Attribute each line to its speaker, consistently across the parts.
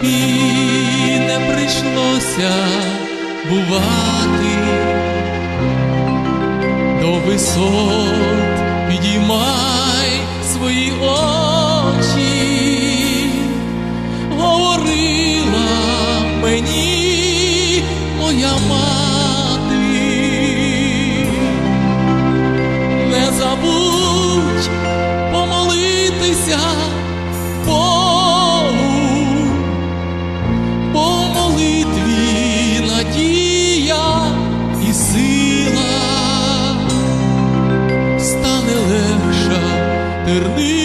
Speaker 1: тобі не прийшлося бувати, до висот підіймай свої очі,
Speaker 2: eternidad.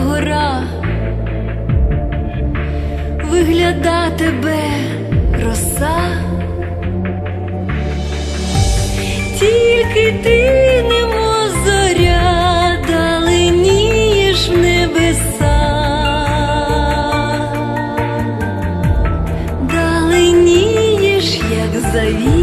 Speaker 2: Догора, вигляда тебе роса, тільки ти немо зоря, даленієш в небеса, даленієш, як завіяний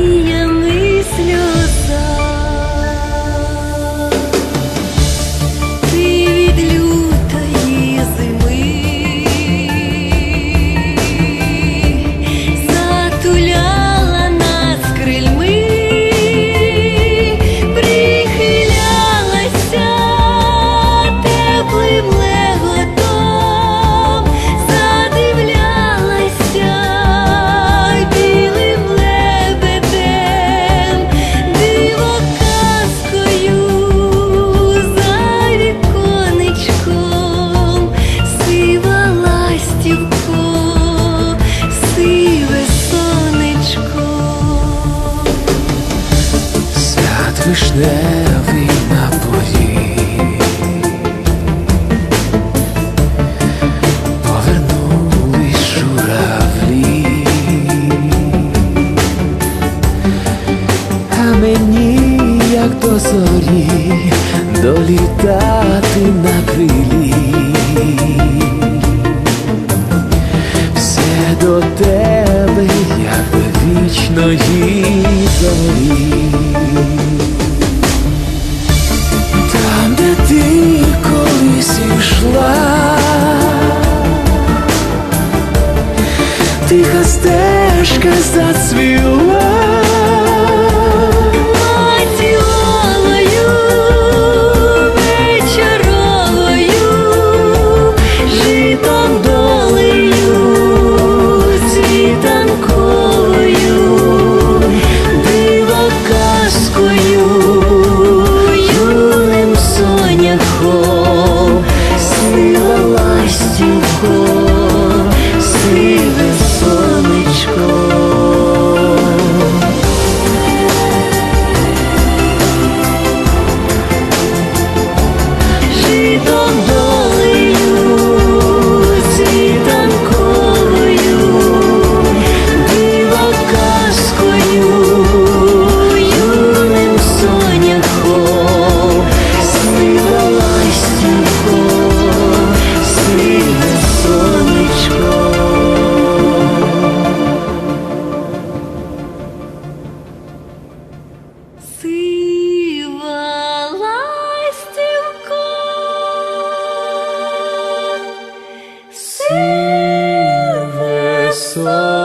Speaker 3: Свят вишневий на порі Повернулись журавлі. А мені, як до долітати на крилі казацвіл. soul.